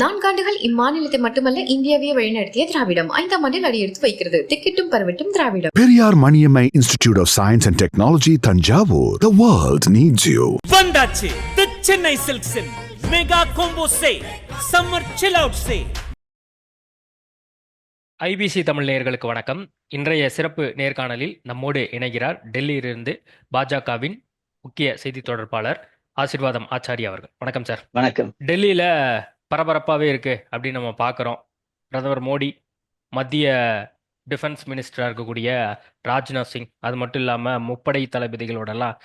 நான்காண்டுகள் இம்மாநிலத்தை மட்டுமல்ல இந்தியாவையே வழிநடத்திய திராவிடம். ஐந்தாம் ஆண்டில் அடியெடுத்து வைக்கிறது. திக்கிட்டும் பரவட்டும் திராவிடம். Periyar Maniammai Institute of Science and Technology, Tanjavur. The world needs you. வந்தாச்சு. The Chennai சில்க்ஸின் mega combo say summer chill out say IBC Tamil நேயர்களுக்கு வணக்கம். இன்றைய சிறப்பு நேர்காணலில் நம்மோடு இணைகிறார் டெல்லியிலிருந்து பாஜகவின் முக்கிய செய்தி தொடர்பாளர் ஆசிர்வாதம் ஆச்சாரி அவர்கள். வணக்கம் சார். வணக்கம். டெல்லியில பரபரப்பாகவே இருக்குது அப்படின்னு நம்ம பார்க்குறோம் பிரதமர் மோடி மத்திய டிஃபென்ஸ் மினிஸ்டராக இருக்கக்கூடிய ராஜ்நாத் சிங் அது மட்டும் இல்லாமல் முப்படை தளபதிகளோடலாம்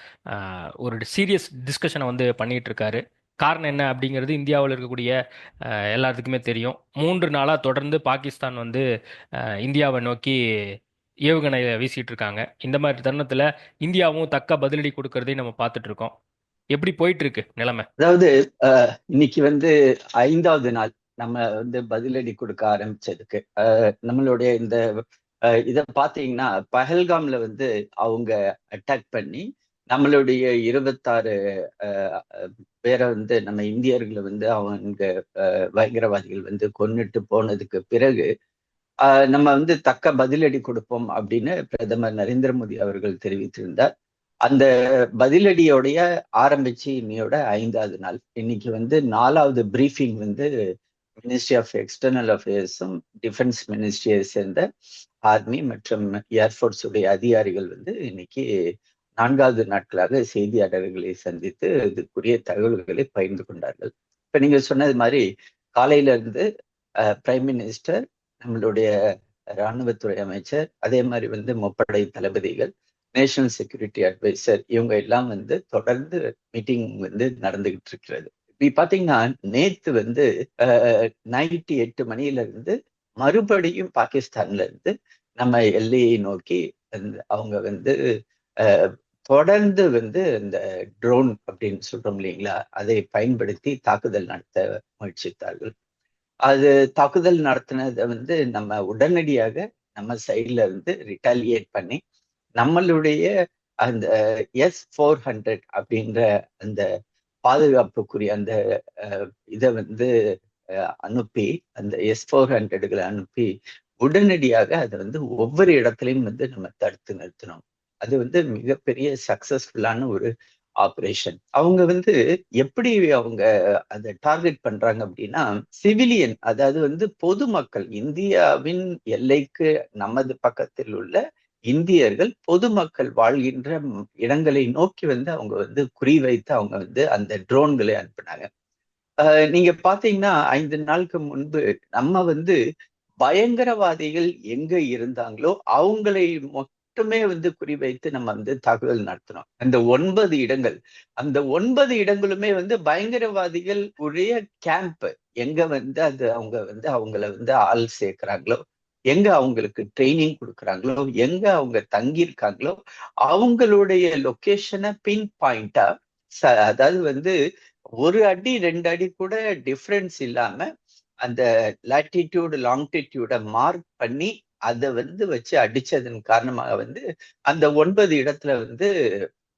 ஒரு சீரியஸ் டிஸ்கஷனை வந்து பண்ணிகிட்ருக்காரு இருக்காரு காரணம் என்ன அப்படிங்கிறது இந்தியாவில் இருக்கக்கூடிய எல்லாத்துக்குமே தெரியும். மூன்று நாளாக தொடர்ந்து பாகிஸ்தான் வந்து இந்தியாவை நோக்கி ஏவுகணையை வீசிட்டு இருக்காங்க இந்த மாதிரி தருணத்தில் இந்தியாவும் தக்க பதிலடி கொடுக்கறதையும் நம்ம பார்த்துட்டு இருக்கோம் எப்படி போயிட்டு இருக்கு நிலைமை? அதாவது இன்னைக்கு வந்து ஐந்தாவது நாள் நம்ம வந்து பதிலடி கொடுக்க ஆரம்பிச்சதுக்கு. நம்மளுடைய இந்த இதை பார்த்தீங்கன்னா பாத்தீங்கன்னா பஹல்காம்ல வந்து அவங்க அட்டாக் பண்ணி நம்மளுடைய இருபத்தாறு பேரை வந்து நம்ம இந்தியர்களை வந்து அவங்க அஹ், பயங்கரவாதிகள் வந்து கொன்னுட்டு போனதுக்கு பிறகு நம்ம வந்து தக்க பதிலடி கொடுப்போம் அப்படின்னு பிரதமர் நரேந்திர மோடி அவர்கள் தெரிவித்திருந்தார். அந்த பதிலடியோடைய ஆரம்பிச்சு இன்னையோட ஐந்தாவது நாள். இன்னைக்கு வந்து நாலாவது பிரீஃபிங் வந்து மினிஸ்ட்ரி ஆஃப் எக்ஸ்டர்னல் அஃபேர்ஸும் டிஃபென்ஸ் மினிஸ்ட்ரியை சேர்ந்த ஆர்மி மற்றும் ஏர்ஃபோர்ஸ் உடைய அதிகாரிகள் வந்து இன்னைக்கு நான்காவது நாட்களாக செய்தியாளர்களை சந்தித்து இதுக்குரிய தகவல்களை பகிர்ந்து கொண்டார்கள். இப்ப நீங்க சொன்னது மாதிரி காலையில இருந்து பிரைம் மினிஸ்டர் நம்மளுடைய இராணுவத்துறை அமைச்சர் அதே மாதிரி வந்து முப்படை தளபதிகள் நேஷனல் செக்யூரிட்டி அட்வைசர் இவங்க எல்லாம் வந்து தொடர்ந்து மீட்டிங் வந்து நடந்துகிட்டு இருக்கிறது. இப்ப பாத்தீங்கன்னா நேத்து வந்து நைட்டு எட்டு மணியில இருந்து மறுபடியும் பாகிஸ்தான்ல இருந்து நம்ம எல்லையை நோக்கி அவங்க வந்து தொடர்ந்து வந்து இந்த ட்ரோன் அப்படின்னு சொல்றோம் இல்லைங்களா அதை பயன்படுத்தி தாக்குதல் நடத்த முயற்சித்தார்கள். அது தாக்குதல் நடத்தினதை வந்து நம்ம உடனடியாக நம்ம சைட்ல இருந்து ரிட்டாலியேட் பண்ணி நம்மளுடைய அந்த எஸ் ஃபோர் ஹண்ட்ரட் அப்படின்ற அந்த பாதுகாப்புக்குரிய அந்த இதை வந்து அஹ், அனுப்பி அந்த எஸ் ஃபோர் ஹண்ட்ரடுகளை அனுப்பி உடனடியாக அதை வந்து ஒவ்வொரு இடத்துலையும் வந்து நம்ம தடுத்து நிறுத்தினோம் அது வந்து மிகப்பெரிய சக்சஸ்ஃபுல்லான ஒரு ஆபரேஷன் அவங்க வந்து எப்படி அவங்க அதை டார்கெட் பண்றாங்க அப்படின்னா சிவிலியன் அதாவது வந்து பொதுமக்கள் இந்தியாவின் எல்லைக்கு நமது பக்கத்தில் உள்ள இந்தியர்கள் பொதுமக்கள் வாழ்கின்ற இடங்களை நோக்கி வந்து அவங்க வந்து குறிவைத்து அவங்க வந்து அந்த ட்ரோன்களை அனுப்புனாங்க. அஹ் நீங்க பாத்தீங்கன்னா ஐந்து நாளுக்கு முன்பு நம்ம வந்து பயங்கரவாதிகள் எங்க இருந்தாங்களோ அவங்களை மட்டுமே வந்து குறிவைத்து நம்ம வந்து தாக்குதல் நடத்தினோம். அந்த ஒன்பது இடங்கள் அந்த ஒன்பது இடங்களுமே வந்து பயங்கரவாதிகள் உடைய கேம்ப் எங்க வந்து அது அவங்க வந்து அவங்கள வந்து ஆள் சேர்க்கிறாங்களோ எங்க அவங்களுக்கு ட்ரைனிங் கொடுக்குறாங்களோ எங்க அவங்க தங்கியிருக்காங்களோ அவங்களுடைய லொகேஷனை பின் பாயிண்டா அதாவது வந்து ஒரு அடி ரெண்டு அடி கூட டிஃப்ரென்ஸ் இல்லாம அந்த லாட்டிடியூடு லாங்கிடியூட மார்க் பண்ணி அதை வந்து வச்சு அடிச்சதன் காரணமாக வந்து அந்த ஒன்பது இடத்துல வந்து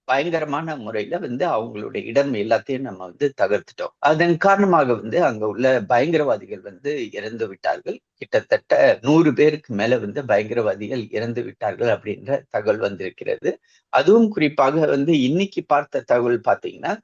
பயங்கரமான முறையில வந்து அவங்களுடைய இடம் எல்லாத்தையும் நம்ம வந்து தகர்த்துட்டோம். அதன் காரணமாக வந்து அங்க உள்ள பயங்கரவாதிகள் வந்து இறந்து விட்டார்கள். கிட்டத்தட்ட நூறு பேருக்கு மேல வந்து பயங்கரவாதிகள் இறந்து விட்டார்கள் அப்படின்ற தகவல் வந்திருக்கிறது. அதுவும் குறிப்பாக வந்து இன்னைக்கு பார்த்த தகவல் பாத்தீங்கன்னா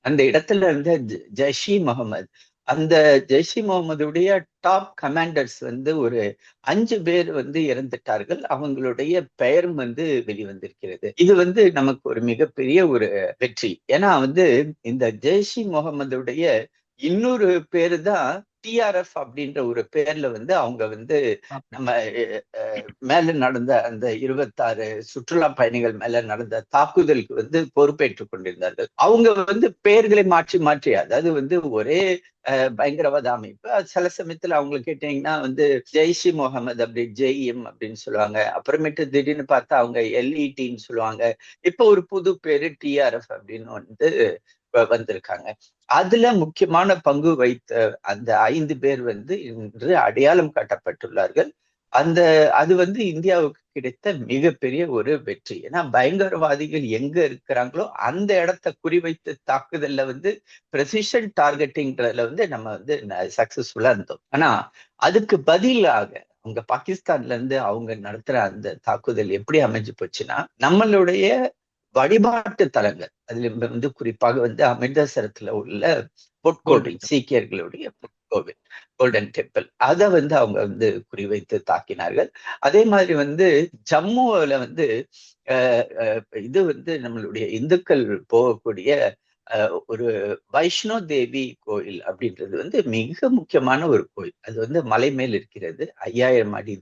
அந்த இடத்துல இருந்த ஜ- முகமது அந்த ஜெய்ஷி முகமதுடைய டாப் கமாண்டர்ஸ் வந்து ஒரு அஞ்சு பேர் வந்து இறந்துட்டார்கள். அவங்களுடைய பெயரும் வந்து வெளிவந்திருக்கிறது. இது வந்து நமக்கு ஒரு மிகப்பெரிய ஒரு வெற்றி. ஏன்னா வந்து இந்த ஜெய்ஷி முகமதுடைய இன்னொரு பேரு தான் டிஆர்எஃப் அப்படின்ற ஒரு பேர்ல வந்து அவங்க வந்து நம்ம மேல நடந்த அந்த இருபத்தாறு சுற்றுலா பயணிகள் மேல நடந்த தாக்குதலுக்கு வந்து பொறுப்பேற்றுக் கொண்டிருந்தார்கள். அவங்க வந்து பெயர்களை மாற்றி மாற்றி அதாவது வந்து ஒரே பயங்கரவாத அமைப்பு. சில சமயத்துல அவங்களை கேட்டீங்கன்னா வந்து ஜெய்ஷி முகமது அப்படி ஜெய்எம் அப்படின்னு சொல்லுவாங்க. அப்புறமேட்டு திடீர்னு பார்த்தா அவங்க எல்இடின்னு சொல்லுவாங்க. இப்போ ஒரு புது பேரு டிஆர்எஃப் அப்படின்னு வந்து வந்திருக்காங்க. அதுல முக்கியமான பங்கு வைத்த அந்த ஐந்து பேர் வந்து இன்று அடையாளம் காட்டப்பட்டுள்ளார்கள். அந்த அது வந்து இந்தியாவுக்கு கிடைத்த மிகப்பெரிய ஒரு வெற்றி. ஏன்னா பயங்கரவாதிகள் எங்க இருக்கிறாங்களோ அந்த இடத்த குறிவைத்து தாக்குதல்ல வந்து பிரசிஷன் டார்கெட்டிங்கிறதுல வந்து நம்ம வந்து சக்சஸ்ஃபுல்லா இருந்தோம். ஆனா அதுக்கு பதிலாக அவங்க பாகிஸ்தான்ல இருந்து அவங்க நடத்துற அந்த தாக்குதல் எப்படி அமைஞ்சு போச்சுன்னா நம்மளுடைய வழிபாட்டு தலங்கள். அதுல வந்து குறிப்பாக வந்து அமிர்தசரத்துல உள்ள பொற்கோவில் சீக்கியர்களுடைய பொற்கோவில் கோல்டன் டெம்பிள் அதை வந்து அவங்க வந்து குறிவைத்து தாக்கினார்கள். அதே மாதிரி வந்து ஜம்முல வந்து இது வந்து நம்மளுடைய இந்துக்கள் போகக்கூடிய ஒரு வைஷ்ணோ தேவி கோயில் அப்படின்றது வந்து மிக முக்கியமான ஒரு கோயில். அது வந்து மலை மேல் இருக்கிறது ஐயாயிரம் அடி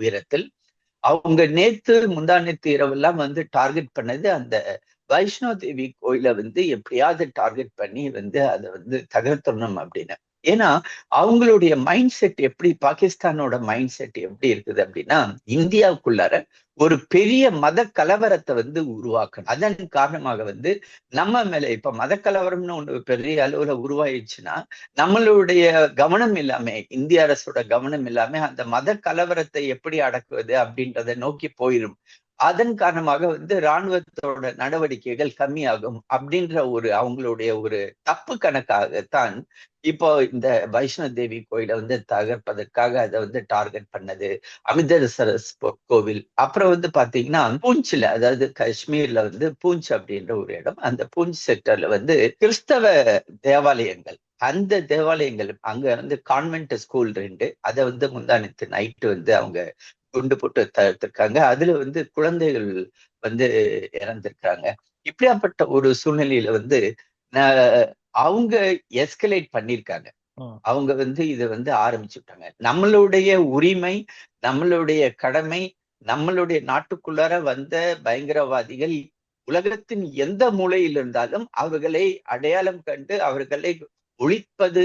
உயரத்தில். அவங்க நேத்து முந்தா நேத்து இரவெல்லாம் வந்து டார்கெட் பண்ணது அந்த வைஷ்ணோ தேவி கோயிலை வந்து எப்படியாவது டார்கெட் பண்ணி வந்து அதை வந்து தகர்த்தணும் அப்படின்னு. ஏன்னா அவங்களுடைய மைண்ட் செட் எப்படி பாகிஸ்தானோட மைண்ட் செட் எப்படி இருக்குது அப்படின்னா இந்தியாவுக்குள்ளார ஒரு பெரிய மத கலவரத்தை வந்து உருவாக்கணும். அதன் காரணமாக வந்து நம்ம மேல இப்ப மத கலவரம்னு ஒண்ணு பெரிய அளவுல உருவாயிடுச்சுன்னா நம்மளுடைய கவனம் இல்லாம இந்திய அரசோட கவனம் இல்லாமே அந்த மத கலவரத்தை எப்படி அடக்குவது அப்படின்றத நோக்கி போயிடும் அதன் காரணமாக வந்து இராணுவத்தோட நடவடிக்கைகள் கம்மியாகும் அப்படின்ற ஒரு அவங்களுடைய ஒரு தப்பு கணக்காகத்தான் இப்போ இந்த வைஷ்ணவ தேவி கோயிலை வந்து தகர்ப்பதற்காக அதை வந்து டார்கெட் பண்ணது அமிர்தசரஸ் கோவில். அப்புறம் வந்து பாத்தீங்கன்னா பூஞ்சில அதாவது காஷ்மீர்ல வந்து பூஞ்ச் அப்படின்ற ஒரு இடம். அந்த பூஞ்ச் செக்டர்ல வந்து கிறிஸ்தவ தேவாலயங்கள். அந்த தேவாலயங்கள் அங்க வந்து கான்வென்ட் ஸ்கூல் ரெண்டு. அதை வந்து முந்தானத்து நைட்டு வந்து அவங்க குண்டு போட்டு தடுத்திருக்காங்க அதுல வந்து குழந்தைகள் வந்து இறந்திருக்காங்க. இப்படியாப்பட்ட ஒரு சூழ்நிலையில வந்து அவங்க எஸ்கலேட் பண்ணிருக்காங்க ம். அவங்க வந்து இதை வந்து ஆரம்பிச்சுட்டாங்க நம்மளுடைய உரிமை நம்மளுடைய கடமை நம்மளுடைய நாட்டுக்குள்ளார வந்த பயங்கரவாதிகள் உலகத்தின் எந்த மூலையில் இருந்தாலும் அவர்களை அடையாளம் கண்டு அவர்களை ஒழிப்பது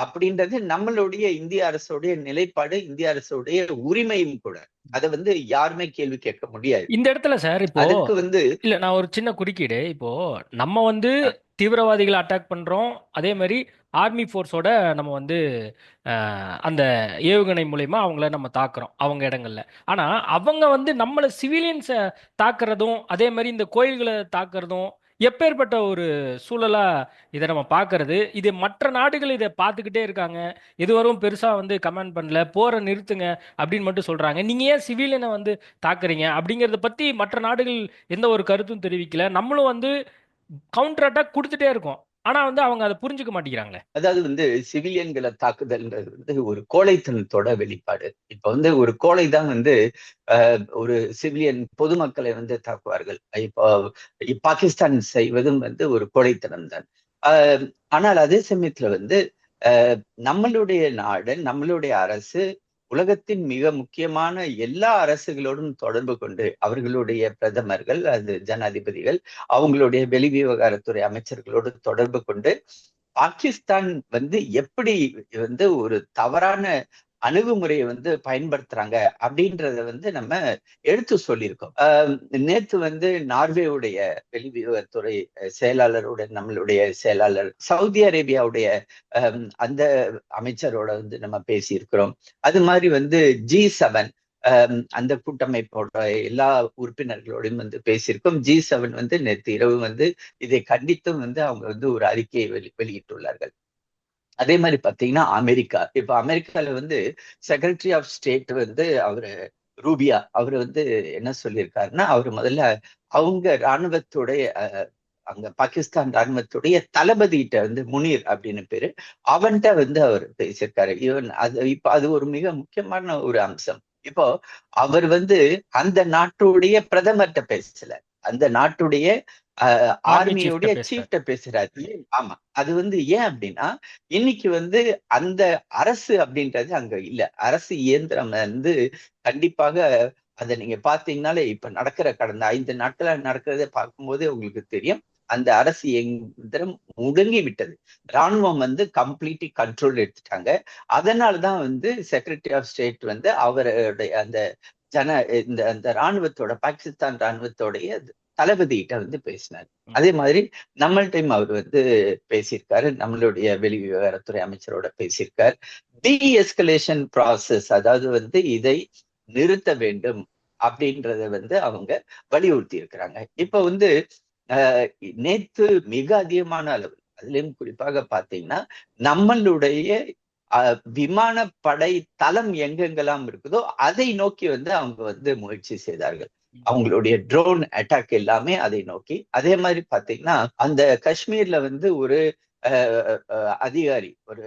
அப்படின்றது நம்மளுடைய இந்திய அரசுடைய நிலைப்பாடு இந்திய அரசுடைய உரிமையும் கூட. அதை வந்து யாருமே கேள்வி கேட்க முடியாது. இந்த இடத்துல சார் இப்போ அதுக்கு வந்து இல்ல நான் ஒரு சின்ன குறுக்கீடு. இப்போ நம்ம வந்து தீவிரவாதிகளை அட்டாக் பண்றோம். அதே மாதிரி ஆர்மி ஃபோர்ஸோட நம்ம வந்து அந்த ஏவுகணை மூலயமா அவங்கள நம்ம தாக்குறோம் அவங்க இடங்கள்ல. ஆனா அவங்க வந்து நம்மள சிவிலியன்ஸை தாக்குறதும் அதே மாதிரி இந்த கோயில்களை தாக்குறதும் எப்பேற்பட்ட ஒரு சூழலா இதை நம்ம பார்க்கறது? இது மற்ற நாடுகள் இதை பார்த்துக்கிட்டே இருக்காங்க. இதுவரும் பெருசா வந்து கமெண்ட் பண்ணல. போற நிறுத்துங்க அப்படின்னு மட்டும் சொல்றாங்க. நீங்க ஏன் சிவிலியனை வந்து தாக்குறீங்க? அப்படிங்கறத பத்தி மற்ற நாடுகள் எந்த ஒரு கருத்தும் தெரிவிக்கல. நம்மளும் வந்து கவுண்டர் அட்டாக் கொடுத்துட்டே இருக்கோம். ஆனா வந்து அவங்க அதை புரிஞ்சுக்க மாட்டேங்கிறாங்களே. அதாவது வந்து சிவிலியன்களை தாக்குதல்ன்றது வந்து ஒரு கோழைத்தனத்தோட வெளிப்பாடு. இப்ப வந்து ஒரு கோழை தான் வந்து ஒரு சிவிலியன் பொதுமக்களை வந்து தாக்குவார்கள். இப்போ பாகிஸ்தான் செய்வதும் வந்து ஒரு கோழைத்தனம் தான். ஆஹ், ஆனால் அதே சமயத்துல வந்து நம்மளுடைய நாடு நம்மளுடைய அரசு உலகத்தின் மிக முக்கியமான எல்லா அரசுகளோடும் தொடர்பு கொண்டு அவர்களுடைய பிரதமர்கள் அது ஜனாதிபதிகள் அவங்களுடைய வெளிவிவகாரத்துறை அமைச்சர்களோடு தொடர்பு கொண்டு பாகிஸ்தான் வந்து எப்படி வந்து ஒரு தவறான அணுகுமுறையை வந்து பயன்படுத்துறாங்க அப்படின்றத வந்து நம்ம எடுத்து சொல்லியிருக்கோம். ஆஹ் நேத்து வந்து நார்வேவுடைய வெளிவிவரத்துறை செயலாளருடைய நம்மளுடைய செயலாளர் சவுதி அரேபியாவுடைய அந்த அமைச்சரோட வந்து நம்ம பேசியிருக்கிறோம். அது மாதிரி வந்து ஜி செவன் அந்த கூட்டமைப்போட எல்லா உறுப்பினர்களோடையும் வந்து பேசியிருக்கோம். ஜி செவன் வந்து நேற்று இரவு வந்து இதை கண்டித்தும் வந்து அவங்க வந்து ஒரு அறிக்கையை வெளி வெளியிட்டுள்ளார்கள். அதே மாதிரி பாத்தீங்கன்னா அமெரிக்கா. இப்ப அமெரிக்கால வந்து செக்ரட்டரி ஆஃப் ஸ்டேட் வந்து அவரு ரூபியா அவர் வந்து என்ன சொல்லியிருக்காருன்னா அவர் முதல்ல அவங்க இராணுவத்துடைய அஹ், அங்க பாகிஸ்தான் இராணுவத்துடைய தளபதிகிட்ட வந்து முனீர் அப்படின்னு பேரு அவன்கிட்ட வந்து அவர் பேசியிருக்காரு. ஈவன் அது இப்ப அது ஒரு மிக முக்கியமான ஒரு அம்சம். இப்போ அவர் வந்து அந்த நாட்டுடைய பிரதமர்கிட்ட பேசல. அந்த நாட்டுடைய ஆர்மியுடைய சீஃப்ட பேசுறாரு? ஆமா. அது வந்து ஏன் அப்படின்னா இன்னைக்கு வந்து அந்த அரசு அப்படின்றது அங்க இல்ல. அரசு இயந்திரம் வந்து கண்டிப்பாக அதை நீங்க பாத்தீங்கன்னாலே இப்ப நடக்கிற கடந்த ஐந்து நாட்களா நடக்கிறத பார்க்கும்போது உங்களுக்கு தெரியும். அந்த அரசு இயந்திரம் முடங்கி விட்டது. ராணுவம் வந்து கம்ப்ளீட்லி கண்ட்ரோல் எடுத்துட்டாங்க. அதனாலதான் வந்து செக்ரட்டரி ஆஃப் ஸ்டேட் வந்து அவருடைய அந்த ஜன இந்த அந்த ராணுவத்தோட பாகிஸ்தான் ராணுவத்தோடைய தளபதிகிட்ட வந்து பேசினார். அதே மாதிரி நம்மள்டையும் அவர் வந்து பேசியிருக்காரு. நம்மளுடைய வெளி விவகாரத்துறை அமைச்சரோட பேசியிருக்கார். டி எஸ்கலேஷன் ப்ராசஸ் அதாவது வந்து இதை நிறுத்த வேண்டும் அப்படின்றத வந்து அவங்க வலியுறுத்தி இருக்கிறாங்க இப்ப வந்து நேத்து மிக அதிகமான அளவு அதுலயும் குறிப்பாக பாத்தீங்கன்னா நம்மளுடைய அஹ், விமானப்படை தளம் எங்கெங்கெல்லாம் இருக்குதோ அதை நோக்கி வந்து அவங்க வந்து முயற்சி செய்தார்கள். அவங்களுடைய ட்ரோன் அட்டாக் எல்லாமே அதை நோக்கி. அதே மாதிரி பாத்தீங்கன்னா அந்த காஷ்மீர்ல வந்து ஒரு அதிகாரி ஒரு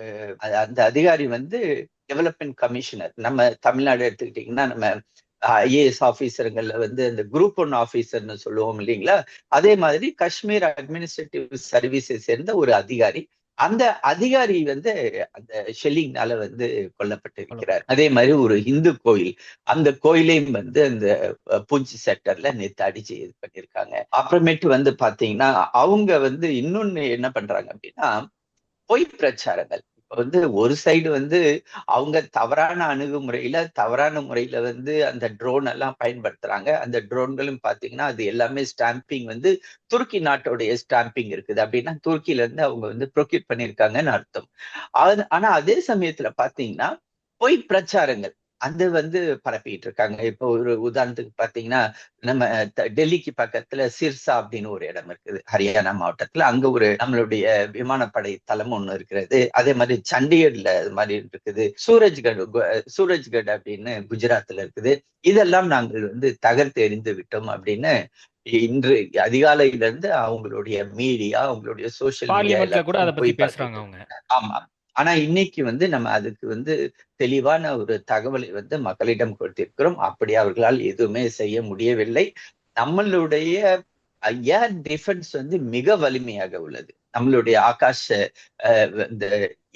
அந்த அதிகாரி வந்து டெவலப்மெண்ட் கமிஷனர் நம்ம தமிழ்நாடு எடுத்துக்கிட்டீங்கன்னா நம்ம ஐஏஎஸ் ஆபீசருங்கள்ல வந்து இந்த குரூப் ஒன் ஆபீசர்னு சொல்லுவோம் இல்லைங்களா? அதே மாதிரி காஷ்மீர் அட்மினிஸ்ட்ரேட்டிவ் சர்வீஸை சேர்ந்த ஒரு அதிகாரி அந்த அதிகாரி வந்து அந்த ஷெல்லிங்னால வந்து கொல்லப்பட்டிருக்கிறார் அதே மாதிரி ஒரு இந்து கோயில் அந்த கோயிலையும் வந்து அந்த பூஞ்ச் செக்டர்ல நேத்து அடிச்சு இது பண்ணிருக்காங்க அப்புறமேட்டு வந்து பாத்தீங்கன்னா அவங்க வந்து இன்னொன்னு என்ன பண்றாங்க அப்படின்னா பொய் பிரச்சாரங்கள். வந்து ஒரு சைடு வந்து அவங்க தவறான அணுகுமுறையில தவறான முறையில வந்து அந்த ட்ரோன் எல்லாம் பயன்படுத்துறாங்க. அந்த ட்ரோன்களும் பாத்தீங்கன்னா அது எல்லாமே ஸ்டாம்பிங் வந்து துருக்கி நாட்டோடைய ஸ்டாம்பிங் இருக்குது. அப்படின்னா துருக்கியில இருந்து அவங்க வந்து ப்ரொக்யூட் பண்ணியிருக்காங்கன்னு அர்த்தம். ஆனா அதே சமயத்துல பாத்தீங்கன்னா பொய் பிரச்சாரங்கள். அது வந்து பரப்பிட்டு இருக்காங்க இப்போ ஒரு உதாரணத்துக்கு பாத்தீங்கன்னா நம்ம டெல்லிக்கு பக்கத்துல சிர்சா அப்படின்னு ஒரு இடம் இருக்குது. ஹரியானா மாவட்டத்துல. அங்க ஒரு நம்மளுடைய விமானப்படை தளம் ஒண்ணு இருக்கிறது. அதே மாதிரி சண்டிகர்ல அது மாதிரி இருக்குது. சூரஜ்கட் சூரஜ்கட் அப்படின்னு குஜராத்ல இருக்குது. இதெல்லாம் நாங்கள் வந்து தகர்த்து எறிந்து விட்டோம் அப்படின்னு இன்று அதிகாலையில இருந்து அவங்களுடைய மீடியா அவங்களுடைய சோசியல் பார்லிமெண்ட்ல கூட அதை மீடியா பத்தி போய் பேசுறாங்க அவங்க. ஆமா. ஆனா இன்னைக்கு வந்து நம்ம அதுக்கு வந்து தெளிவான ஒரு தகவலை வந்து மக்களிடம் கொடுத்திருக்கிறோம். அப்படி அவர்களால் எதுவுமே செய்ய முடியவில்லை. நம்மளுடைய ஏர் டிஃபென்ஸ் வந்து மிக வலிமையாக உள்ளது. நம்மளுடைய ஆகாஷ அஹ், இந்த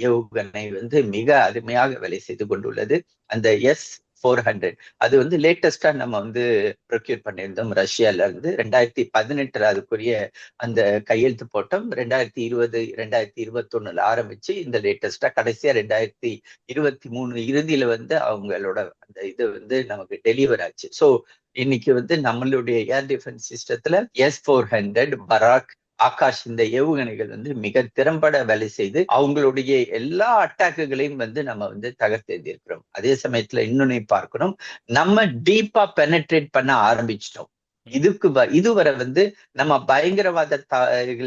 ஏவுகணை வந்து மிக அருமையாக வேலை செய்து கொண்டுள்ளது. அந்த எஸ் ஃபோர் ஹண்ட்ரட் அது வந்து லேட்டஸ்டா நம்ம வந்து ப்ரொக்யூர் பண்ணியிருந்தோம் ரஷ்யால இருந்து. ரெண்டாயிரத்தி பதினெட்டுல அதுக்குரிய அந்த கையெழுத்து போட்டோம். ரெண்டாயிரத்தி இருபது ரெண்டாயிரத்தி இருபத்தி ஒண்ணுல ஆரம்பிச்சு இந்த லேட்டஸ்டா கடைசியா ரெண்டாயிரத்தி இருபத்தி மூணு இறுதியில வந்து அவங்களோட அந்த இது வந்து நமக்கு டெலிவர் ஆச்சு. சோ இன்னைக்கு வந்து நம்மளுடைய ஏர் டிஃபென்ஸ் சிஸ்டத்துல S four hundred Barak Akash இந்த ஏவுகணைகள் வந்து மிக திறம்பட வேலை செய்து அவங்களுடைய எல்லா அட்டாக்குகளையும் வந்து நம்ம வந்து தகர்த்தெறிந்திருக்கிறோம் அதே சமயத்துல இன்னொன்னு பார்க்கணும். நம்ம டீப்பா பெனட்ரேட் பண்ண ஆரம்பிச்சிட்டோம். இதுக்கு வ- இதுவரை வந்து நம்ம பயங்கரவாத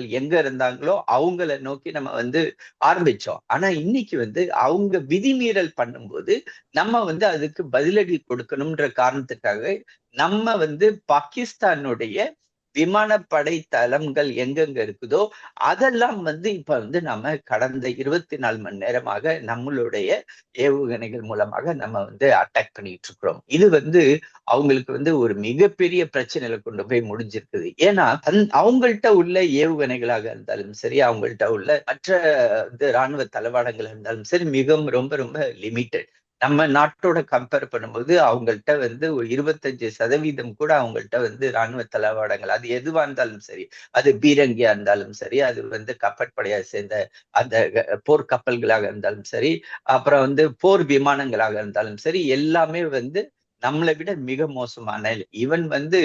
எங்க இருந்தாங்களோ அவங்கள நோக்கி நம்ம வந்து ஆரம்பிச்சோம். ஆனா இன்னைக்கு வந்து அவங்க விதிமீறல் பண்ணும்போது நம்ம வந்து அதுக்கு பதிலடி கொடுக்கணும்ன்ற காரணத்துக்காக நம்ம வந்து பாகிஸ்தானுடைய விமானப்படை தளங்கள் எங்கெங்க இருக்குதோ அதெல்லாம் வந்து இப்ப வந்து நம்ம கடந்த இருபத்தி நாலு மணி நேரமாக நம்மளுடைய ஏவுகணைகள் மூலமாக நம்ம வந்து அட்டாக் பண்ணிட்டு இருக்கிறோம் இது வந்து அவங்களுக்கு வந்து ஒரு மிகப்பெரிய பிரச்சனையில கொண்டு போய் முடிஞ்சிருக்குது. ஏன்னா அவங்கள்ட்ட உள்ள ஏவுகணைகளாக இருந்தாலும் சரி அவங்கள்ட்ட உள்ள மற்ற வந்து ராணுவ தளவாடங்கள் இருந்தாலும் சரி மிகவும் ரொம்ப ரொம்ப லிமிட்டெட் நம்ம நாட்டோட கம்பேர் பண்ணும்போது அவங்கள்ட்ட வந்து ஒரு இருபத்தஞ்சு சதவீதம் கூட அவங்கள்ட்ட வந்து ராணுவ தளவாடங்கள் அது எதுவா இருந்தாலும் சரி அது பீரங்கியா இருந்தாலும் சரி அது வந்து கப்பற்படையை சேர்ந்த அந்த போர் கப்பல்களாக இருந்தாலும் சரி அப்புறம் வந்து போர் விமானங்களாக இருந்தாலும் சரி எல்லாமே வந்து நம்மளை விட மிக மோசமான ஈவன் வந்து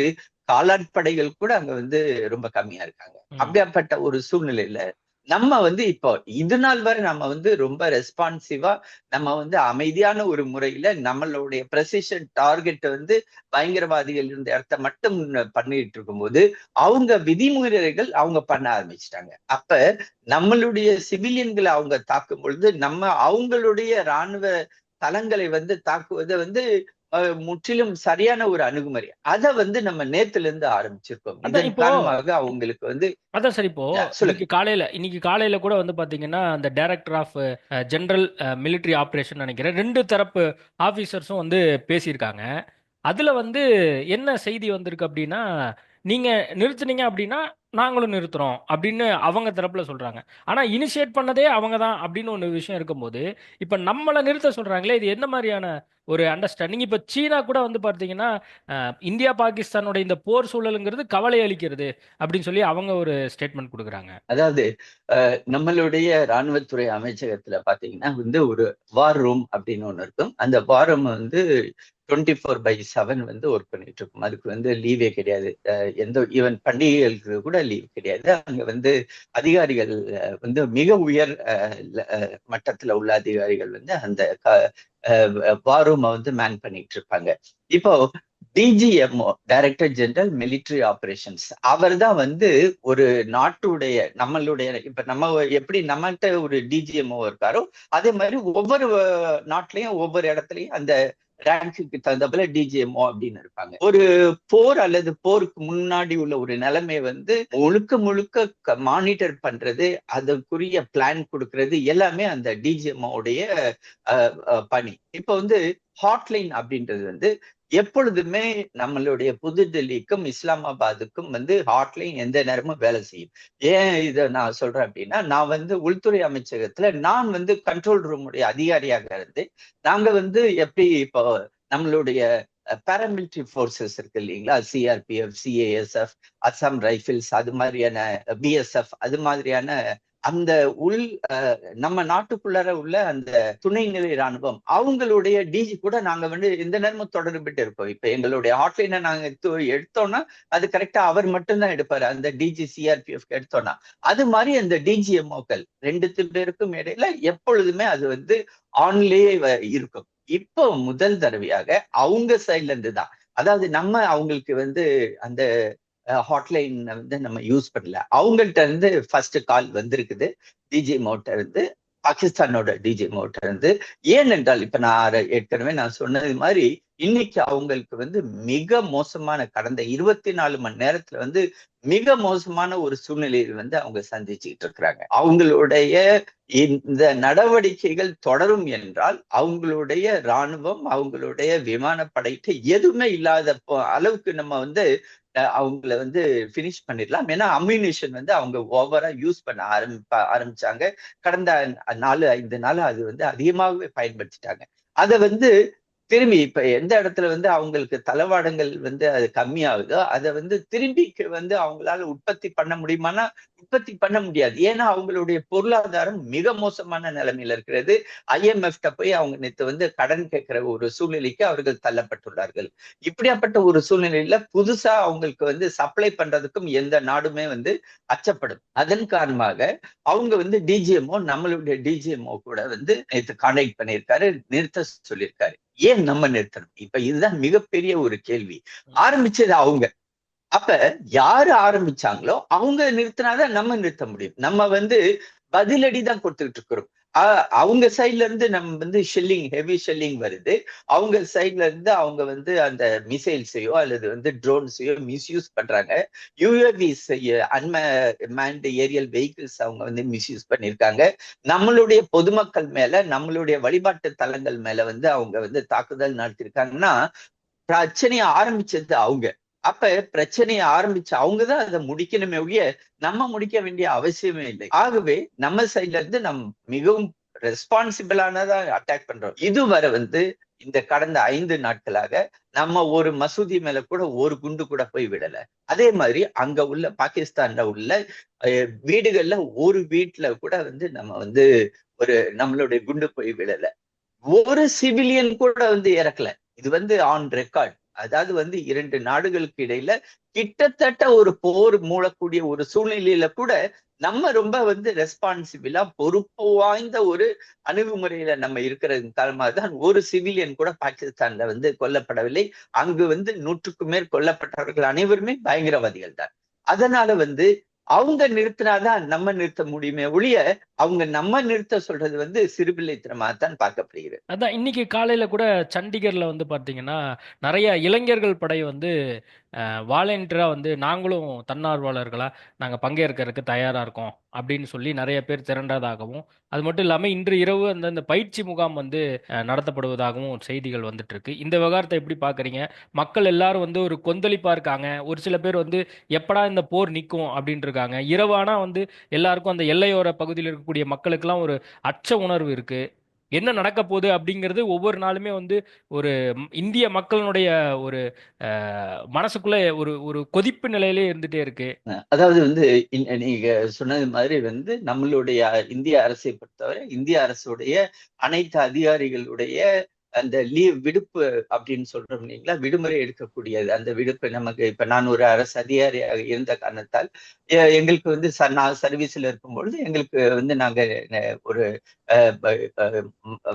காலாட்படைகள் கூட அங்க வந்து ரொம்ப கம்மியா இருக்காங்க. அப்படியாப்பட்ட ஒரு சூழ்நிலையில நம்ம வந்து இப்போ இது நாள் வரை நம்ம வந்து ரொம்ப ரெஸ்பான்சிவா நம்ம வந்து அமைதியான ஒரு முறையில நம்மளுடைய பிரசிஷன் டார்கெட் வந்து பயங்கரவாதிகள் இருந்த இடத்த மட்டும் பண்ணிட்டு இருக்கும்போது அவங்க விதிமுறைகள் அவங்க பண்ண ஆரம்பிச்சிட்டாங்க. அப்ப நம்மளுடைய சிவிலியன்களை அவங்க தாக்கும் பொழுது நம்ம அவங்களுடைய ராணுவ தளங்களை வந்து தாக்குவதை வந்து முற்றிலும் சரியான ஒரு அணுகுமுறை. அதை வந்து நம்ம நேத்துல இருந்து ஆரம்பிச்சிருக்கோம் இதன் காரணமாக அவங்களுக்கு வந்து அதான் சார் இப்போ சொல்லுங்க. இன்னைக்கு காலையில இன்னைக்கு காலையில கூட வந்து பாத்தீங்கன்னா அந்த director of general military operation நினைக்கிறேன். ரெண்டு தரப்பு ஆபீசர்ஸும் வந்து பேசியிருக்காங்க. அதுல வந்து என்ன செய்தி வந்திருக்கு அப்படின்னா நீங்க நிறுத்துனீங்க அப்படின்னா நாங்களும் நிறுத்துறோம் அப்படின்னு அவங்க தரப்புல சொல்றாங்க. ஆனா இனிஷியேட் பண்ணதே அவங்க தான் அப்படின்னு ஒரு விஷயம் இருக்கும்போது இப்ப நம்மளை நிறுத்த சொல்றாங்களே இது என்ன மாதிரியான ஒரு அண்டர்ஸ்டாண்டிங் இப்ப சீனா கூட வந்து பாத்தீங்கன்னா அஹ், இந்தியா பாகிஸ்தானோட இந்த போர் சூழலுங்கிறது கவலை அளிக்கிறது அப்படின்னு சொல்லி அவங்க ஒரு ஸ்டேட்மெண்ட் கொடுக்குறாங்க. அதாவது நம்மளுடைய ராணுவத்துறை அமைச்சகத்துல பாத்தீங்கன்னா வந்து ஒரு வார் ரூம் அப்படின்னு ஒண்ணு இருக்கும். அந்த வார் ரூம் வந்து டுவெண்ட்டி ஃபோர் பை செவன் வந்து ஒர்க் பண்ணிட்டு இருக்கும் அதுக்கு வந்து லீவே கிடையாது. எந்த ஈவன் பண்டிகைகளுக்கு கூட லீவ் கிடையாது. அங்க வந்து அதிகாரிகள் வந்து மிக உயர் அஹ், மட்டத்துல உள்ள அதிகாரிகள் வந்து அந்த வாரூமை வந்து மேன் பண்ணிட்டு இருப்பாங்க இப்போ DGMO director general military operations அவர் தான் வந்து ஒரு நாட்டுடைய நம்மளுடைய இப்ப நம்ம எப்படி நம்மகிட்ட ஒரு டிஜிஎம்ஓ இருக்காரோ அதே மாதிரி ஒவ்வொரு நாட்டிலையும் ஒவ்வொரு இடத்துலயும் அந்த ரேங்க்குக்கு தகுந்தபோல டிஜிஎம்ஓ அப்படின்னு இருப்பாங்க. ஒரு போர் அல்லது போருக்கு முன்னாடி உள்ள ஒரு நிலைமை வந்து முழுக்க முழுக்க மானிட்டர் பண்றது அதற்குரிய பிளான் கொடுக்கறது எல்லாமே அந்த டிஜிஎம்ஓ உடைய அஹ், பணி. இப்ப வந்து ஹாட்லைன் அப்படின்றது வந்து எப்பொழுதுமே நம்மளுடைய புதுடெல்லிக்கும் இஸ்லாமாபாத்துக்கும் வந்து ஹாட்லைன் எந்த நேரமும் வேலை செய்யும். ஏன் இதை நான் சொல்றேன் அப்படின்னா நான் வந்து உள்துறை அமைச்சகத்துல நான் வந்து கண்ட்ரோல் ரூமுடைய அதிகாரியாக இருந்து நாங்க வந்து எப்படி இப்போ நம்மளுடைய பேராமிலிட்டரி ஃபோர்ஸஸ் இருக்கு இல்லைங்களா? சிஆர்பிஎஃப் சிஏஎஸ்எஃப் அசாம் ரைஃபிள்ஸ் அது மாதிரியான பிஎஸ்எஃப் அது மாதிரியான அந்த உள் அஹ், நம்ம நாட்டுக்குள்ளார உள்ள அந்த துணைநிலை ராணுவம் அவங்களுடைய டிஜி கூட நாங்க வந்து எந்த நேரமும் தொடர்புட்டு இருப்போம். இப்ப எங்களுடைய ஹாட்லைனை நாங்க எடுத்தோம்னா அது கரெக்டா அவர் மட்டும்தான் எடுப்பாரு. அந்த டிஜி சிஆர்பிஎஃப் எடுத்தோம்னா. அது மாதிரி அந்த டிஜிஎம்ஓக்கள் ரெண்டு பேருக்கும் இடையில எப்பொழுதுமே அது வந்து ஆன்லயே இருக்கும். இப்போ முதல் தடவையாக அவங்க சைட்ல இருந்து தான் அதாவது நம்ம அவங்களுக்கு வந்து அந்த ஹாட்லைன் வந்து நம்ம யூஸ் பண்ணல. அவங்கள்ட்ட இருந்து ஃபர்ஸ்ட் கால் வந்திருக்குது. டிஜி மோட்டர் இருந்து பாகிஸ்தானோட டிஜி மோட்டர் இருந்து. ஏனென்றால் இப்ப நான் ஏற்கனவே நான் சொன்னது மாதிரி இன்னைக்கு அவங்களுக்கு வந்து மிக மோசமான கடந்த இருபத்தி நாலு மணி நேரத்துல வந்து மிக மோசமான ஒரு சூழ்நிலையை வந்து அவங்க சந்திச்சுக்கிட்டு இருக்கிறாங்க. அவங்களுடைய இந்த நடவடிக்கைகள் தொடரும் என்றால் அவங்களுடைய ராணுவம் அவங்களுடைய விமானப்படைக்கு எதுவுமே இல்லாத அளவுக்கு நம்ம வந்து அவங்கள வந்து பினிஷ் பண்ணிடலாம். ஏன்னா அம்யூனிஷன் வந்து அவங்க ஓவரா யூஸ் பண்ண ஆரம்பிப்ப ஆரம்பிச்சாங்க. கடந்த நாலு ஐந்து நாள் அது வந்து அதிகமாகவே பயன்படுத்திட்டாங்க. அதை வந்து திரும்பி இப்ப எந்த இடத்துல வந்து அவங்களுக்கு தளவாடங்கள் வந்து அது கம்மியாகுதோ அதை வந்து திரும்பி வந்து அவங்களால உற்பத்தி பண்ண முடியுமானா உற்பத்தி பண்ண முடியாது. ஏன்னா அவங்களுடைய பொருளாதாரம் மிக மோசமான நிலைமையில இருக்கிறது. ஐஎம்எஃப்ட போய் அவங்க நேத்து வந்து கடன் கேட்கிற ஒரு சூழ்நிலைக்கு அவர்கள் தள்ளப்பட்டுள்ளார்கள். இப்படியாப்பட்ட ஒரு சூழ்நிலையில புதுசா அவங்களுக்கு வந்து சப்ளை பண்றதுக்கும் எந்த நாடுமே வந்து அச்சப்படும். அதன் காரணமாக அவங்க வந்து டிஜிஎம்ஓ நம்மளுடைய டிஜிஎம்ஓ கூட வந்து நேற்று கான்டாக்ட் பண்ணியிருக்காரு நிறுத்த சொல்லியிருக்காரு. ஏன் நம்ம நிறுத்தணும்? இப்ப இதுதான் மிகப்பெரிய ஒரு கேள்வி. ஆரம்பிச்சது அவங்க. அப்ப யாரு ஆரம்பிச்சாங்களோ அவங்க நிறுத்தினாதான் நம்ம நிறுத்த முடியும். நம்ம வந்து பதிலடி தான் கொடுத்துக்கிட்டு இருக்கிறோம். அவங்க சைட்ல இருந்து நம்ம வந்து ஷெல்லிங் ஹெவி ஷெல்லிங் வருது. அவங்க சைட்ல இருந்து அவங்க வந்து அந்த மிசைல்ஸையோ அல்லது வந்து ட்ரோன்ஸையோ மிஸ்யூஸ் பண்றாங்க. யூஏவிஸ் அன்மேண்ட் ஏரியல் வெஹிக்கிள்ஸ் அவங்க வந்து மிஸ்யூஸ் பண்ணியிருக்காங்க நம்மளுடைய பொதுமக்கள் மேல நம்மளுடைய வழிபாட்டு தலங்கள் மேல வந்து அவங்க வந்து தாக்குதல் நடத்திருக்காங்கன்னா பிரச்சனையை ஆரம்பிச்சது அவங்க. அப்ப பிரச்சனையை ஆரம்பிச்சு அவங்கதான் அதை முடிக்கணுமே ஒழிய நம்ம முடிக்க வேண்டிய அவசியமே இல்லை. ஆகவே நம்ம சைட்ல இருந்து நம் மிகவும் ரெஸ்பான்சிபிளானதா அட்டாக் பண்றோம். இதுவரை வந்து இந்த கடந்த ஐந்து நாட்களாக நம்ம ஒரு மசூதி மேல கூட ஒரு குண்டு கூட போய் விடல. அதே மாதிரி அங்க உள்ள பாகிஸ்தான்ல உள்ள வீடுகள்ல ஒரு வீட்டுல கூட வந்து நம்ம வந்து ஒரு நம்மளுடைய குண்டு போய் விடல. ஒரு சிவிலியன் கூட வந்து இறக்கல. இது வந்து ஆன் ரெக்கார்ட் அதாவது வந்து இரண்டு நாடுகளுக்கு இடையில கிட்டத்தட்ட ஒரு போர் மூடக்கூடிய ஒரு சூழ்நிலையில கூட நம்ம ரொம்ப வந்து ரெஸ்பான்சிபிளா பொறுப்பு வாய்ந்த ஒரு அணுகுமுறையில நம்ம இருக்கிறது காரணமாக தான் ஒரு சிவிலியன் கூட பாகிஸ்தான்ல வந்து கொல்லப்படவில்லை. அங்கு வந்து நூற்றுக்கும் மேல் கொல்லப்பட்டவர்கள் அனைவருமே பயங்கரவாதிகள் தான் அதனால வந்து அவங்க நிறுத்தினாதான் நம்ம நிறுத்த முடியுமே ஒழிய அவங்க நம்ம நிறுத்த சொல்றது வந்து சிறுபிள்ளைத்தனமாக தான் பார்க்கப்படுகிறது. அதான் இன்னைக்கு காலையில கூட சண்டிகர்ல வந்து பாத்தீங்கன்னா நிறைய இளைஞர்கள் படை வந்து வாலண்டியரா வந்து நாங்களும் தன்னார்வலர்களா நாங்க பங்கேற்கிறதுக்கு தயாரா இருக்கோம் அப்படின்னு சொல்லி நிறைய பேர் திரண்டதாகவும் அது மட்டும் இல்லாம இன்று இரவு அந்த இந்த பயிற்சி முகாம் வந்து நடத்தப்படுவதாகவும் செய்திகள் வந்துட்டு இருக்கு. இந்த விவகாரத்தை எப்படி பாக்குறீங்க மக்கள் எல்லாரும் வந்து ஒரு கொந்தளிப்பா இருக்காங்க. ஒரு சில பேர் வந்து எப்படா இந்த போர் நிற்கும் அப்படின்னு இருக்காங்க. இரவானா வந்து எல்லாருக்கும் அந்த எல்லையோர பகுதியில் இருக்கக்கூடிய மக்களுக்கெல்லாம் ஒரு அச்ச உணர்வு இருக்கு. என்ன நடக்க போகுது அப்படிங்கிறது ஒவ்வொரு நாளுமே வந்து ஒரு இந்திய மக்களினுடைய ஒரு மனசுக்குள்ள ஒரு ஒரு கொதிப்பு நிலையிலே இருந்துட்டே இருக்கு. அதாவது வந்து நீங்க சொன்னது மாதிரி வந்து நம்மளுடைய இந்திய அரசை பொறுத்தவரை இந்திய அரசுடைய அனைத்து அதிகாரிகளுடைய அந்த லீவ் விடுப்பு அப்படின்னு சொல்றோம் இல்லைங்களா? விடுமுறை எடுக்கக்கூடியது. அந்த விடுப்பு நமக்கு இப்ப நான் ஒரு அரசு அதிகாரியாக இருந்த காரணத்தால் எங்களுக்கு வந்து ச- நான் சர்வீஸ்ல இருக்கும்பொழுது எங்களுக்கு வந்து நாங்க ஒரு அஹ்,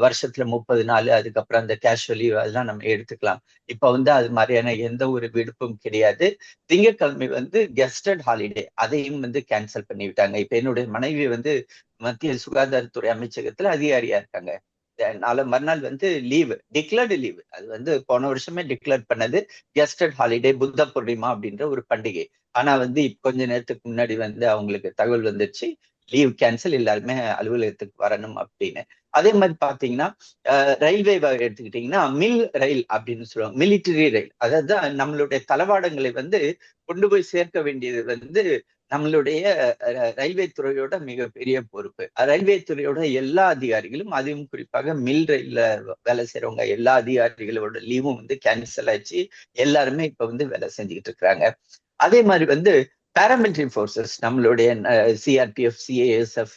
வருஷத்துல முப்பது நாள் அதுக்கப்புறம் அந்த கேஷுவல் லீவ் அதெல்லாம் நம்ம எடுத்துக்கலாம். இப்ப வந்து அது மாதிரியான எந்த ஒரு விடுப்பும் கிடையாது. திங்கட்கிழமை வந்து கெஸ்டட் ஹாலிடே அதையும் வந்து கேன்சல் பண்ணிவிட்டாங்க. இப்ப என்னுடைய மனைவி வந்து மத்திய சுகாதாரத்துறை அமைச்சகத்துல அதிகாரியா இருக்காங்க. நாளை மறுநாள் வந்து லீவு டிக்ளர்டு லீவு அது வந்து போன வருஷமே டிக்ளேர் பண்ணது கெஸ்டட் ஹாலிடே புத்த பூர்ணிமா அப்படின்ற ஒரு பண்டிகை. ஆனா வந்து இப்ப கொஞ்ச நேரத்துக்கு முன்னாடி வந்து அவங்களுக்கு தகவல் வந்துருச்சு லீவ் கேன்சல் எல்லாருமே அலுவலகத்துக்கு வரணும் அப்படின்னு. அதே மாதிரி பாத்தீங்கன்னா ரயில்வே எடுத்துக்கிட்டீங்கன்னா மில் ரயில் அப்படின்னு சொல்லுவாங்க. மிலிட்டரி ரயில் அதாவது நம்மளுடைய தளவாடங்களை வந்து கொண்டு போய் சேர்க்க வேண்டியது வந்து நம்மளுடைய அஹ், ரயில்வே துறையோட மிகப்பெரிய பொறுப்பு. ரயில்வே துறையோட எல்லா அதிகாரிகளும் அதுவும் குறிப்பாக மில் ரயில்ல வேலை செய்யறவங்க எல்லா அதிகாரிகளோட லீவும் வந்து கேன்சல் ஆச்சு. எல்லாருமே இப்ப வந்து வேலை செஞ்சுக்கிட்டு இருக்கிறாங்க அதே மாதிரி வந்து பாராமிலிட்டரி ஃபோர்ஸஸ் நம்மளுடைய சிஆர்பிஎஃப் சிஏஎஸ்எஃப்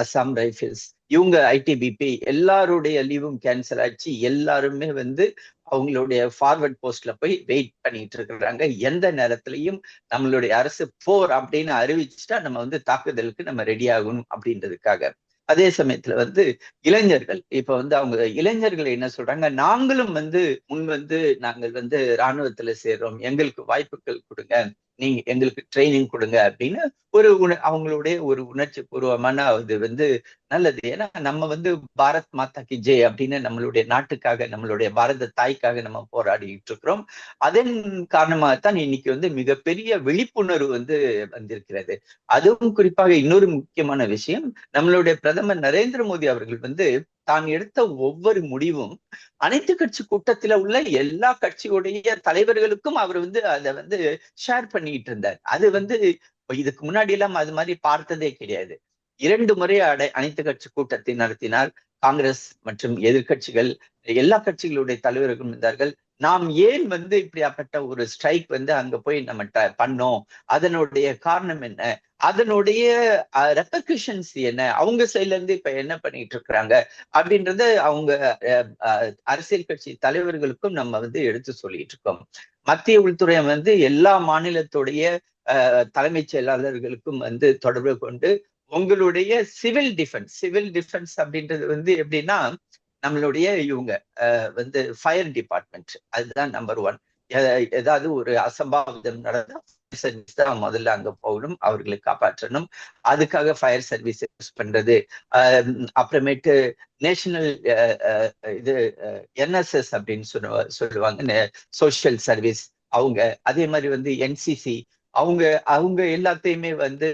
அசாம் ரைஃபிள்ஸ் இவங்க ஐடிபிபி எல்லாருடைய லீவும் கேன்சல் ஆச்சு. எல்லாருமே வந்து அவங்களுடைய ஃபார்வர்ட் போஸ்ட்ல போய் வெயிட் பண்ணிட்டு இருக்கிறாங்க எந்த நேரத்திலையும் நம்மளுடைய அரசு போர் அப்படின்னு அறிவிச்சுட்டா நம்ம வந்து தாக்குதலுக்கு நம்ம ரெடி ஆகணும் அப்படின்றதுக்காக. அதே சமயத்துல வந்து இளைஞர்கள் இப்ப வந்து அவங்க இளைஞர்கள் என்ன சொல்றாங்க? நாங்களும் வந்து முன் வந்து நாங்கள் வந்து ராணுவத்துல சேர்றோம். எங்களுக்கு வாய்ப்புகள் கொடுங்க. நீங்க எங்களுக்கு ட்ரைனிங் கொடுங்க அப்படின்னு ஒரு உண அவங்களுடைய ஒரு உணர்ச்சி பூர்வமான அது வந்து நல்லது. ஏன்னா நம்ம வந்து பாரத் மாதா கி ஜெய் அப்படின்னு நம்மளுடைய நாட்டுக்காக நம்மளுடைய பாரத தாய்க்காக நம்ம போராடிட்டு இருக்கிறோம். அதன் காரணமாகத்தான் இன்னைக்கு வந்து மிகப்பெரிய விழிப்புணர்வு வந்து வந்திருக்கிறது. அதுவும் குறிப்பாக இன்னொரு முக்கியமான விஷயம் நம்மளுடைய பிரதமர் நரேந்திர மோடி அவர்கள் வந்து தான் எடுத்த ஒவ்வொரு முடிவும் அனைத்து கட்சி கூட்டத்துல உள்ள எல்லா கட்சியுடைய தலைவர்களுக்கும் அவர் வந்து அதை வந்து ஷேர் பண்ணிட்டு இருந்தார். அது வந்து இதுக்கு முன்னாடி எல்லாம் அது மாதிரி பார்த்ததே கிடையாது. இரண்டு முறை அடை அனைத்து கட்சி கூட்டத்தை நடத்தினார் காங்கிரஸ் மற்றும் எதிர்கட்சிகள் எல்லா கட்சிகளுடைய தலைவர்களும் இருந்தார்கள். நாம் ஏன் வந்து இப்படியாப்பட்ட ஒரு ஸ்ட்ரைக் வந்து அங்க போய் நம்ம பண்ணோம்? அதனுடைய காரணம் என்ன? அதனுடைய ரெப்பர்கஷன்ஸ் என்ன? அவங்க சைட்ல இருந்து இப்ப என்ன பண்ணிட்டு இருக்கிறாங்க அப்படின்றத அவங்க அஹ், அரசியல் கட்சி தலைவர்களுக்கும் நம்ம வந்து எடுத்து சொல்லிட்டு இருக்கோம். மத்திய உள்துறை வந்து எல்லா மாநிலத்துடைய அஹ், தலைமைச் செயலாளர்களுக்கும் வந்து தொடர்பு கொண்டு உங்களுடைய சிவில் டிஃபென்ஸ் சிவில் டிஃபென்ஸ் அப்படின்றது வந்து எப்படின்னா நம்மளுடைய இவங்க அஹ், வந்து ஃபயர் டிபார்ட்மெண்ட் அதுதான் நம்பர் ஒன் ஏதாவது ஒரு அசம்பாவிதம் நடந்தா சர்வீஸ் தான் முதல்ல அங்க போகணும் அவர்களை காப்பாற்றணும். அதுக்காக ஃபயர் சர்வீஸ் யூஸ் பண்றது. அப்புறமேட்டு நேஷனல் இது என்எஸ்எஸ் அப்படின்னு சொல்லுவா சொல்லுவாங்க சோசியல் சர்வீஸ் அவங்க அதே மாதிரி வந்து என்சிசி அவங்க அவங்க எல்லாத்தையுமே வந்து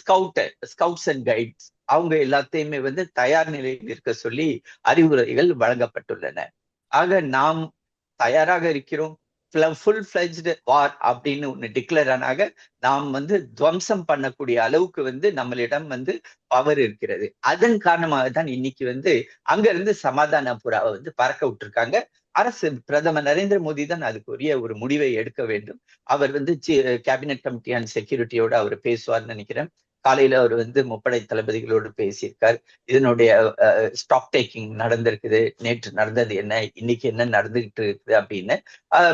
ஸ்கவுட் ஸ்கவுட்ஸ் அண்ட் கைட்ஸ் அவங்க எல்லாத்தையுமே வந்து தயார் நிலையில் இருக்க சொல்லி அறிவுரைகள் வழங்கப்பட்டுள்ளன. ஆக நாம் தயாராக இருக்கிறோம். ஃபுல் ஃபிளஜ்டு வார் அப்படின்னு ஒன்று டிக்ளேர் ஆனாக நாம் வந்து துவம்சம் பண்ணக்கூடிய அளவுக்கு வந்து நம்மளிடம் வந்து பவர் இருக்கிறது. அதன் காரணமாக தான் இன்னைக்கு வந்து அங்க இருந்து சமாதான புறாவை வந்து பறக்க விட்டுருக்காங்க. அரசு பிரதமர் நரேந்திர மோடி தான் அதுக்குரிய ஒரு முடிவை எடுக்க வேண்டும். அவர் வந்து கேபினட் கமிட்டி அண்ட் செக்யூரிட்டியோட அவர் பேசுவார்னு நினைக்கிறேன். காலையில அவர் வந்து முப்படை தளபதிகளோடு பேசியிருக்கார். இதனுடைய ஸ்டாக் டேக்கிங் நடந்திருக்குது. நேற்று நடந்தது என்ன? இன்னைக்கு என்ன நடந்துகிட்டு இருக்குது அப்படின்னு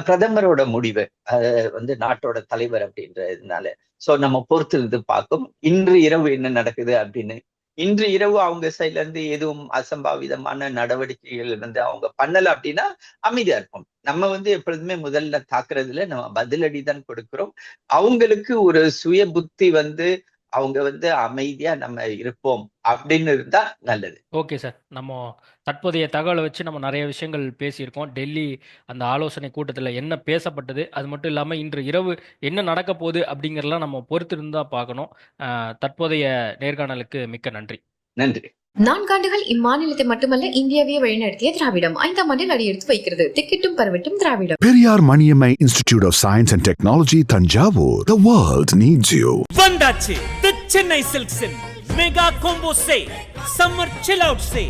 பிரதமரோட முடிவு அஹ், வந்து நாட்டோட தலைவர் அப்படின்றதுனால. சோ நம்ம பொறுத்து இருந்து பார்க்கும். இன்று இரவு என்ன நடக்குது அப்படின்னு இன்று இரவு அவங்க சைட்ல இருந்து எதுவும் அசம்பாவிதமான நடவடிக்கைகள் வந்து அவங்க பண்ணல அப்படின்னா அமைதியா இருப்போம். நம்ம வந்து எப்பொழுதுமே முதல்ல தாக்குறதுல நம்ம பதிலடி தான் கொடுக்கிறோம். அவங்களுக்கு ஒரு சுய புத்தி வந்து அவங்க வந்து அமைதியா நம்ம இருப்போம் அப்படின்னு இருந்தா நல்லது. Okay sir. நம்ம தற்போதைய தகவலை வச்சு நம்ம நிறைய விஷயங்கள் பேசியிருக்கோம். டெல்லி அந்த ஆலோசனை கூட்டத்தில் என்ன பேசப்பட்டது அது மட்டும் இல்லாமல் இன்று இரவு என்ன நடக்க போகுது அப்படிங்கிறதெல்லாம் நம்ம பொறுத்திருந்து பார்க்கணும். தற்போதைய நேர்காணலுக்கு மிக்க நன்றி. நன்றி. நான்காண்டுகள் இம்மாநிலத்தை மட்டுமல்ல இந்தியாவையே வழிநடத்திய திராவிடம். ஐந்தாம் ஆண்டில் அடியெடுத்து வைக்கிறது. திக்கெட்டும் பரவட்டும் திராவிடம். Periyar Maniammai Institute of Science and Technology, Tanjavur. The world needs you. வந்தாச்சு. The Chennai சில்க்ஸின் mega combo say summer chill out say